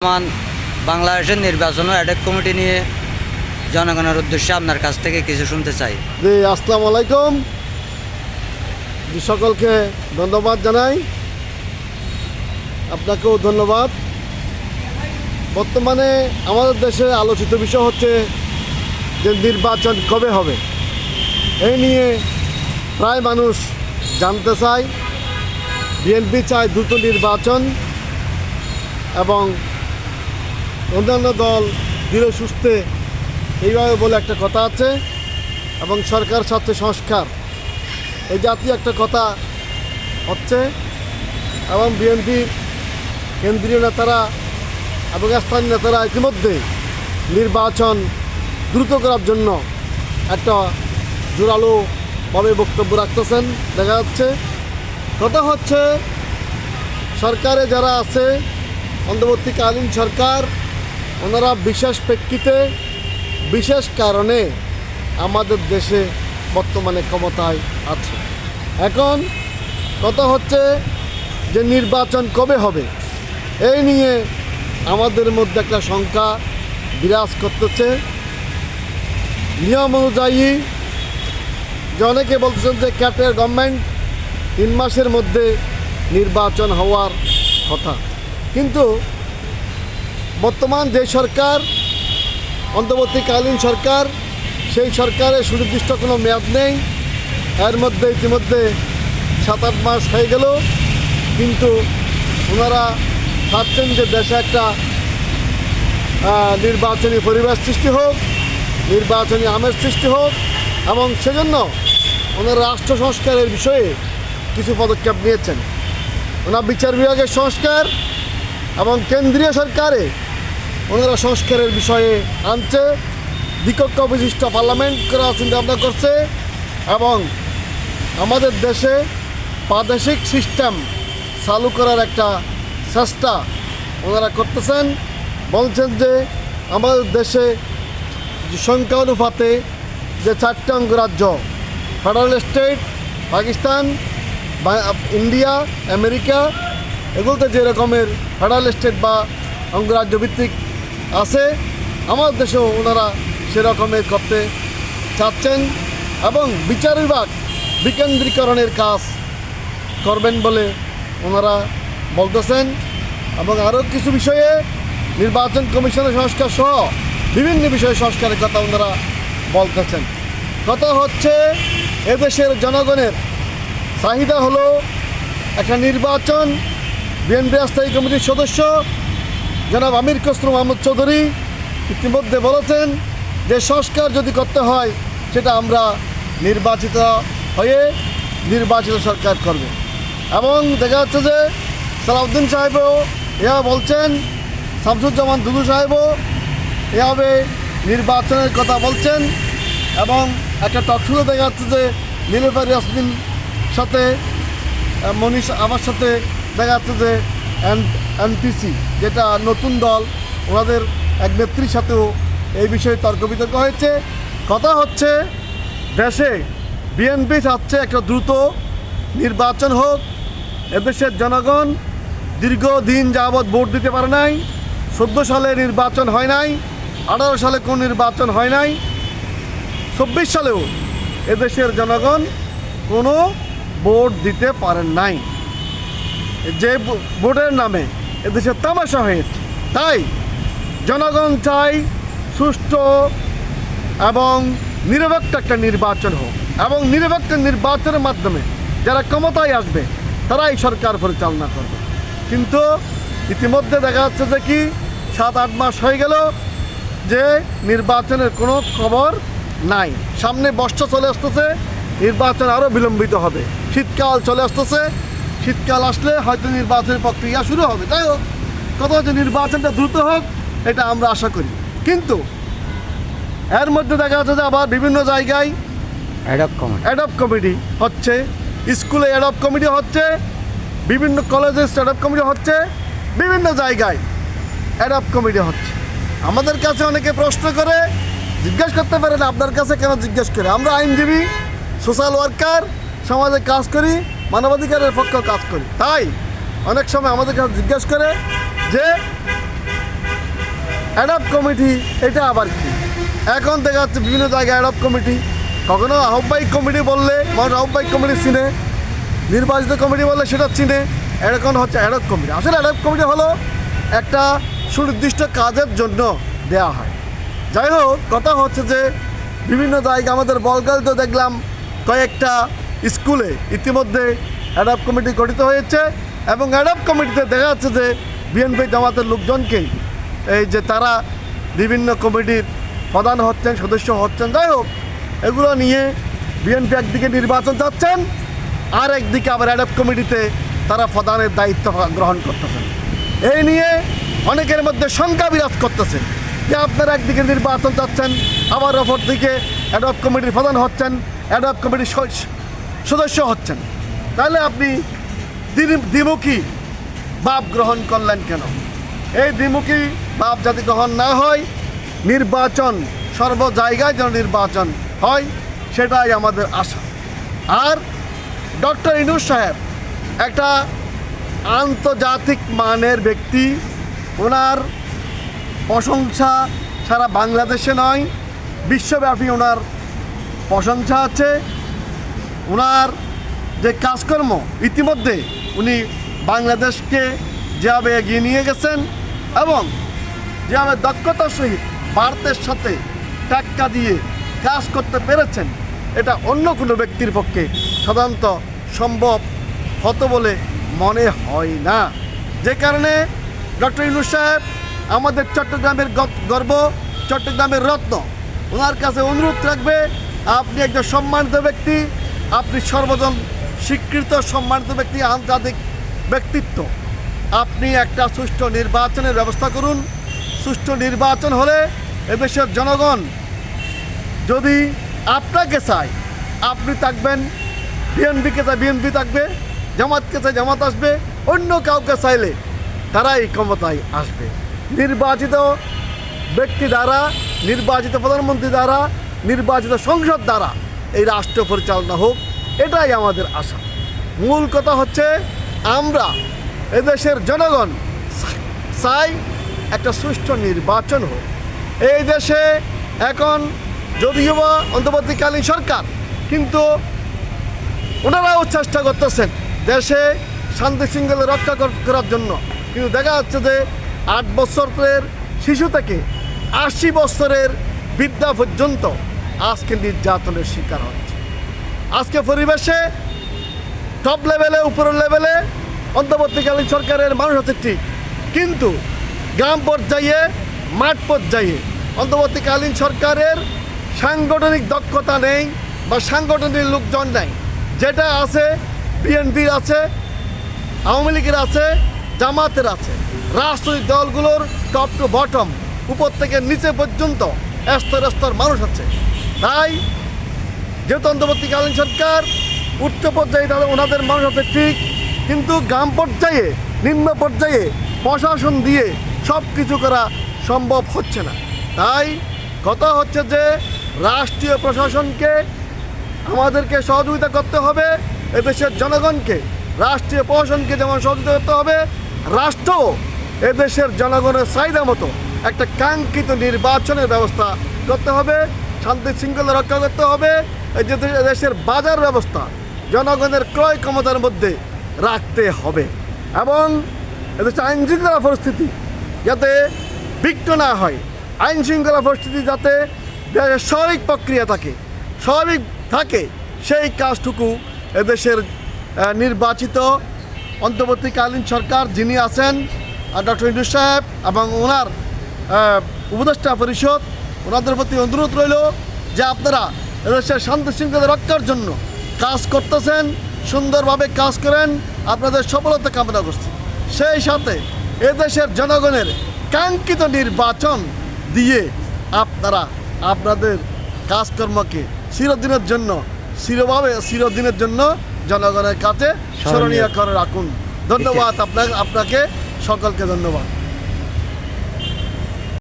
বর্তমান বাংলাদেশের নির্বাচন অ্যাডেক কমিটি নিয়ে জনগণের উদ্দেশ্যে আপনার কাছ থেকে কিছু শুনতে চাই। জি, আসসালামু আলাইকুম। সকলকে ধন্যবাদ জানাই। আপনাকেও ধন্যবাদ। বর্তমানে আমাদের দেশে আলোচিত বিষয় হচ্ছে যে নির্বাচন কবে হবে। এই নিয়ে প্রায় মানুষ জানতে চায়। বিএনপি চায় দ্রুত নির্বাচন এবং অন্যান্য দল ধীরে সুস্থে এইভাবে বলে একটা কথা আছে এবং সরকার সাথে সংস্কার। এই জাতীয় একটা কথা হচ্ছে এবং বিএনপির কেন্দ্রীয় নেতারা এবং স্থানীয় নেতারা ইতিমধ্যে নির্বাচন দ্রুত করার জন্য একটা জোরালোভাবে বক্তব্য রাখতেছেন। দেখা যাচ্ছে, কথা হচ্ছে সরকারে যারা আছে, অন্তর্বর্তীকালীন সরকার ওনারা বিশেষ প্রেক্ষিতে, বিশেষ কারণে আমাদের দেশে বর্তমানে ক্ষমতায় আছে। এখন কথা হচ্ছে যে নির্বাচন কবে হবে? এই নিয়ে আমাদের মধ্যে একটা শঙ্কা বিরাজ করতেছে। নিয়ম অনুযায়ী যে অনেকে বলতেছেন যে ক্যাটের গভর্নমেন্ট তিন মাসের মধ্যে নির্বাচন হওয়ার কথা। কিন্তু বর্তমান যে সরকার, অন্তর্বর্তীকালীন সরকার, সেই সরকারের সুনির্দিষ্ট কোনো মেয়াদ নেই। এর মধ্যে ইতিমধ্যে সাত আট মাস হয়ে গেল, কিন্তু ওনারা চাচ্ছেন যে দেশে একটা নির্বাচনী পরিবেশ সৃষ্টি হোক, নির্বাচনী আমের সৃষ্টি হোক, এবং সেজন্য ওনারা রাষ্ট্র সংস্কারের বিষয়ে কিছু পদক্ষেপ নিয়েছেন। ওনার বিচার বিভাগের সংস্কার এবং কেন্দ্রীয় সরকারে ওনারা সংস্কারের বিষয়ে আনছে। দ্বিকক্ষ বিশিষ্ট পার্লামেন্ট করার চিন্তা ভাবনা করছে এবং আমাদের দেশে প্রাদেশিক সিস্টেম চালু করার একটা চেষ্টা ওনারা করতেছেন। বলছেন যে আমাদের দেশে সংখ্যা অনুপাতে যে চারটে অঙ্গরাজ্য, federal state, Pakistan India, America, এগুলোতে যে রকমের ফেডারেল স্টেট বা অঙ্গরাজ্য ভিত্তিক আছে। আমার দেশেও ওনারা সেরকমের করতে চাচ্ছেন এবং বিচার বিভাগ বিকেন্দ্রীকরণের কাজ করবেন বলে ওনারা বলতেছেন এবং আরও কিছু বিষয়ে নির্বাচন কমিশনের সংস্কার সহ বিভিন্ন বিষয়ে সংস্কারের কথা ওনারা বলতেছেন। কথা হচ্ছে, এদেশের জনগণের চাহিদা হলো একটা নির্বাচন, বিএনপি স্থায়ী কমিটির সদস্য জনাব আমির খসরু মাহমুদ চৌধুরী ইতিমধ্যে বলেছেন যে সংস্কার যদি করতে হয়, সেটা আমরা নির্বাচিত হয়ে নির্বাচিত সরকার করবে। এবং দেখা যাচ্ছে যে সালাউদ্দিন সাহেবও ইয়া বলছেন, শামসুজ্জামান দুদু সাহেবও এভাবে নির্বাচনের কথা বলছেন এবং একটা টকশুতে দেখা যাচ্ছে যে নীলুফার ইয়াসমিন সাথে, মনীষ আমার সাথে দেখা যাচ্ছে যে এনপিসি যেটা নতুন দল, ওনাদের এক নেত্রীর সাথেও এই বিষয়ে তর্ক বিতর্ক হয়েছে। কথা হচ্ছে, দেশে বিএনপি চাচ্ছে একটা দ্রুত নির্বাচন হোক। এদেশের জনগণ দীর্ঘদিন যাবৎ ভোট দিতে পারে নাই, চোদ্দ সালে নির্বাচন হয় নাই, আঠারো সালে কোন নির্বাচন হয় নাই, চব্বিশ সালেও এদেশের জনগণ কোনো ভোট দিতে পারেন নাই। যে ভোটের নামে এদেশে তামাশা হয়েছে তাই জনগণ চাই সুষ্ঠু এবং নিরপেক্ষ একটা নির্বাচন হোক। এবং নিরপেক্ষ নির্বাচনের মাধ্যমে যারা ক্ষমতায় আসবে, তারাই সরকার পরিচালনা করবে। কিন্তু ইতিমধ্যে দেখা যাচ্ছে যে কি, সাত, আট মাস হয়ে গেল যে নির্বাচনের কোনো খবর নাই। সামনে বর্ষা চলে আসতেছে, নির্বাচন আরও বিলম্বিত হবে। শীতকাল চলে আসতেছে শীতকাল আসলে হয়তো নির্বাচনের প্রক্রিয়া শুরু হবে। তাই হোক কথা হচ্ছে নির্বাচনটা দ্রুত হোক এটা আমরা আশা করি। কিন্তু এর মধ্যে দেখা যাচ্ছে যে আবার বিভিন্ন জায়গায় অ্যাডক কমিটি অ্যাডপ কমিটি হচ্ছে স্কুলে অ্যাডপ কমিটি হচ্ছে বিভিন্ন কলেজে অ্যাডপ কমিটি হচ্ছে বিভিন্ন জায়গায় অ্যাডপ কমিটি হচ্ছে। আমাদের কাছে অনেকে প্রশ্ন করে জিজ্ঞেস করতে পারেন আপনার কাছে কেন জিজ্ঞেস করে? আমরা আইনজীবী সোশ্যাল ওয়ার্কার সমাজে কাজ করি মানবাধিকারের পক্ষে কাজ করি। তাই অনেক সময় আমাদের কাছে জিজ্ঞেস করে যে অ্যাডাপ কমিটি এটা আবার কি? এখন দেখা যাচ্ছে বিভিন্ন জায়গায় অ্যাডাপ কমিটি কখনো আহ্বায়িক কমিটি বললে, মানুষ আহ্বায়িক কমিটি চিনে। নির্বাচিত কমিটি বললে সেটা চিনে। এখন হচ্ছে অ্যাডাপ কমিটি আসলে অ্যাডাপ কমিটি হলো একটা সুনির্দিষ্ট কাজের জন্য দেয়া হয়। যাই হোক, কথা হচ্ছে যে বিভিন্ন জায়গায় আমাদের বলগাল তো দেখলাম কয়েকটা স্কুলে ইতিমধ্যে অ্যাডাপ কমিটি গঠিত হয়েছে এবং অ্যাডাপ কমিটিতে দেখা যাচ্ছে যে বিএনপি জামাতের লোকজনকে এই যে তারা বিভিন্ন কমিটির প্রধান হচ্ছেন, সদস্য হচ্ছেন, যাই হোক, এগুলো নিয়ে বিএনপি একদিকে নির্বাচন চাচ্ছেন, আর একদিকে আবার অ্যাডাপ কমিটিতে তারা প্রধানের দায়িত্ব গ্রহণ করতেছেন। এই নিয়ে অনেকের মধ্যে শঙ্কা বিরাজ করতেছে যে আপনারা একদিকে নির্বাচন চাচ্ছেন, আবার অপর দিকে অ্যাডপ কমিটির প্রধান হচ্ছেন অ্যাডপ কমিটির সদস্য হচ্ছেন। তাহলে আপনি দ্বি- দ্বিমুখী বাপ গ্রহণ করলেন কেন? এই দ্বিমুখী বাপ যাতে গ্রহণ না হয়, নির্বাচন সর্ব জায়গায় যেন নির্বাচন হয়, সেটাই আমাদের আশা। আর ডক্টর ইনুস সাহেব একটা আন্তর্জাতিক মানের ব্যক্তি। ওনার প্রশংসা সারা বাংলাদেশে নয়, বিশ্বব্যাপী ওনার প্রশংসা আছে। ওনার যে কাজকর্ম ইতিমধ্যে উনি বাংলাদেশকে যেভাবে এগিয়ে নিয়ে গেছেন এবং যেভাবে দক্ষতার সহিত ভারতের সাথে টাক্কা দিয়ে কাজ করতে পেরেছেন, এটা অন্য কোনো ব্যক্তির পক্ষে সাধারণত সম্ভব হতো বলে মনে হয় না। যে কারণে ডক্টর ইনু সাহেব আমাদের চট্টগ্রামের গর্ব, চট্টগ্রামের রত্ন, ওনার কাছে অনুরোধ রাখবে, আপনি একজন সম্মানিত ব্যক্তি আপনি সর্বজন স্বীকৃত সম্মানিত ব্যক্তি, আন্তর্জাতিক ব্যক্তিত্ব। আপনি একটা সুষ্ঠু নির্বাচনের ব্যবস্থা করুন। সুষ্ঠু নির্বাচন হলে এদেশের জনগণ যদি আপনাকে চায়, আপনি থাকবেন, বিএনপিকে চায় বিএনপি থাকবে, জামাতকে চায় জামাত আসবে, অন্য কাউকে চাইলে তারাই ক্ষমতায় আসবে। নির্বাচিত ব্যক্তি দ্বারা, নির্বাচিত প্রধানমন্ত্রী দ্বারা, নির্বাচিত সংসদ দ্বারা এই রাষ্ট্র পরিচালনা হোক, এটাই আমাদের আশা। মূল কথা হচ্ছে, আমরা এদেশের জনগণ, চাই একটা সুষ্ঠু নির্বাচন হোক। এই দেশে এখন যদিও বা অন্তর্বর্তীকালীন সরকার, কিন্তু ওনারাও চেষ্টা করতেছেন দেশে শান্তি শৃঙ্খলা রক্ষা করার জন্য। কিন্তু দেখা যাচ্ছে যে আট বছরের শিশু থেকে আশি বছরের বিদ্যা পর্যন্ত আজকে নির্যাতনের শিকার হচ্ছে। আজকে পরিবেশে টপ লেভেলে উপরের লেভেলে অন্তর্বর্তীকালীন সরকারের মানুষ হচ্ছে ঠিক। কিন্তু গ্রাম পর্যায়ে, মাঠ পর্যায়ে অন্তর্বর্তীকালীন সরকারের সাংগঠনিক দক্ষতা নেই বা সাংগঠনিক লোকজন নেই। যেটা আছে, বিএনপির আছে, আওয়ামী লীগের আছে, জামাতের আছে। রাজনৈতিক দলগুলোর টপ টু বটম উপর থেকে নিচে পর্যন্ত, স্তর স্তর মানুষ আছে। তাই যেহেতু অন্তর্বর্তীকালীন সরকার, উচ্চ পর্যায়ে তাদের, ওনাদের মানুষ আছে ঠিক, কিন্তু গ্রাম পর্যায়ে, নিম্ন পর্যায়ে প্রশাসন দিয়ে সব কিছু করা সম্ভব হচ্ছে না। তাই কথা হচ্ছে যে, রাষ্ট্রীয় প্রশাসনকে আমাদেরকে সহযোগিতা করতে হবে, এদেশের জনগণকে, রাষ্ট্রীয় প্রশাসনকে যেমন সহযোগিতা করতে হবে, রাষ্ট্র এদেশের জনগণের চাহিদা মতো একটা কাঙ্ক্ষিত নির্বাচনের ব্যবস্থা করতে হবে। শান্তি শৃঙ্খলা রক্ষা করতে হবে। যে দেশের বাজার ব্যবস্থা, জনগণের ক্রয় ক্ষমতার মধ্যে রাখতে হবে এবং এদেশের আইন শৃঙ্খলা পরিস্থিতি যাতে বিঘ্ন না হয়। আইন শৃঙ্খলা পরিস্থিতি যাতে দেশের স্বাভাবিক প্রক্রিয়া থাকে, স্বাভাবিক থাকে, সেই কাজটুকু এদেশের নির্বাচিত অন্তর্বর্তীকালীন সরকার যিনি আছেন ডক্টর ইন্দুর সাহেব এবং ওনার উপদেষ্টা পরিষদ ওনাদের প্রতি অনুরোধ রইল যে আপনারা এদেশের শান্তি শৃঙ্খলা রক্ষার জন্য কাজ করতেছেন সুন্দরভাবে কাজ করেন আপনাদের সফলতা কামনা করছি। সেই সাথে এদেশের জনগণের কাঙ্ক্ষিত নির্বাচন দিয়ে আপনারা আপনাদের কাজকর্মকে চিরদিনের জন্য চিরভাবে চিরদিনের জন্য জনগণের কাছে স্মরণীয় করে রাখুন। ধন্যবাদ আপনাকে আপনাকে সকলকে ধন্যবাদ।